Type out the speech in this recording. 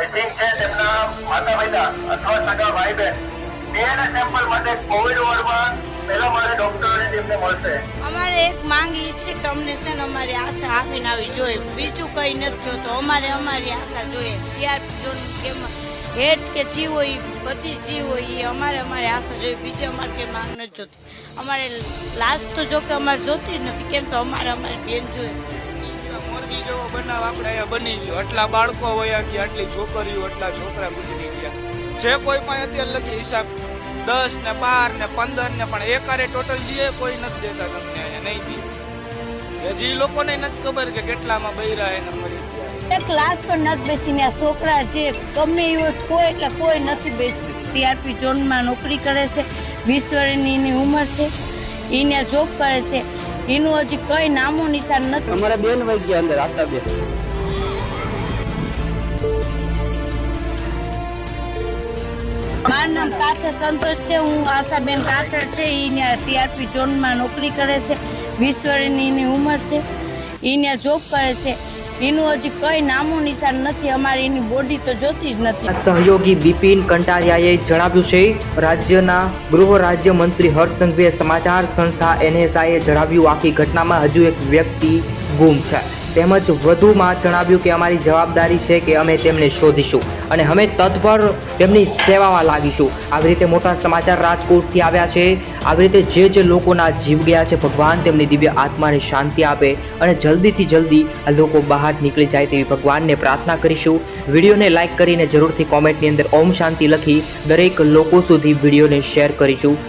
Missing છે તેમના માતા પિતા અથવા સગા ભાઈ બહેન ડીએનએ સેમ્પલ માટે કોવિડ વોર્ડમાં પહેલા મારે ડોક્ટરોને તેમને મળશે. અમારે એક માંગ છે કે અમને છે ને અમારી આશા આપીને આવી જોઈએ. બીજું કંઈ નથી જોતો. અમારે અમારી આશા જોઈએ. ત્યાર જો કેમ હેડ કે જીવ હોય બધી જીવ હોય એ અમારે અમારી આશા જોઈએ. બીજી અમારે કંઈ માંગ નથી જોતી. અમારે લાશ તો જો કે અમારે જોતી જ નથી. કેમ તો અમારે અમારી બેન જોઈએ. મોરબી જેવો બનાવ આપણે અહીંયા બની ગયો. આટલા બાળકો વયા ગયા આટલી છોકરીઓ, આટલા છોકરા ગુજરી ગયા. જે કોઈ પણ અત્યારે લગી હિસાબ દસ ને બાર ને પંદર ને પણ એકારે ટોટલ દીએ કોઈ નથી દેતા તમને અહીંયા નહીં દીએ હજી લોકોને નથી ખબર કે કેટલામાં બૈરા એને મરી ગયા. ક્લાસ પણ નથી બેસીને આ છોકરા જે ગમે એવો કોઈ એટલે કોઈ નથી બેસી ટીઆરપી ઝોનમાં નોકરી કરે છે, વીસ વર્ષની એની ઉંમર છે એને જોબ કરે છે. એનું હજી કઈ નામો નિશાન નથી. અમારા બેન વહી ગયા અંદર આશાબેન મારું નામ કાથર સંતોષ છે હું આશાબેન કાથર છે એને ટીઆરપી ઝોનમાં નોકરી કરે છે વીસ વર્ષની એની ઉંમર છે એને જોબ કરે છે. એનું હજી કઈ નામું નિશાન નથી, અમારી એની બોડી તો જોતી જ નથી. સહયોગી બિપિન કંટારિયાએ જણાવ્યું છે, રાજ્યના ગૃહ રાજ્ય મંત્રી હર્ષ સમાચાર સંસ્થા એનએસઆઈએ જણાવ્યું, આખી ઘટનામાં હજુ એક વ્યક્તિ ગુમ છે. તેમજ વધુમાં જણાવ્યું કે અમારી જવાબદારી છે કે અમે તેમને શોધીશું અને અમે તત્પર તેમની સેવામાં લાગીશું. આવી રીતે મોટા સમાચાર રાજકોટથી આવ્યા છે. આવી રીતે જે જે લોકોના જીવ ગયા છે, ભગવાન તેમની દિવ્ય આત્માને શાંતિ આપે અને જલ્દીથી જલ્દી આ લોકો બહાર નીકળી જાય તેવી ભગવાનને પ્રાર્થના કરીશું. વિડીયોને લાઇક કરીને જરૂરથી કોમેન્ટની અંદર ઓમ શાંતિ લખી દરેક લોકો સુધી વિડીયોને શેર કરીશું.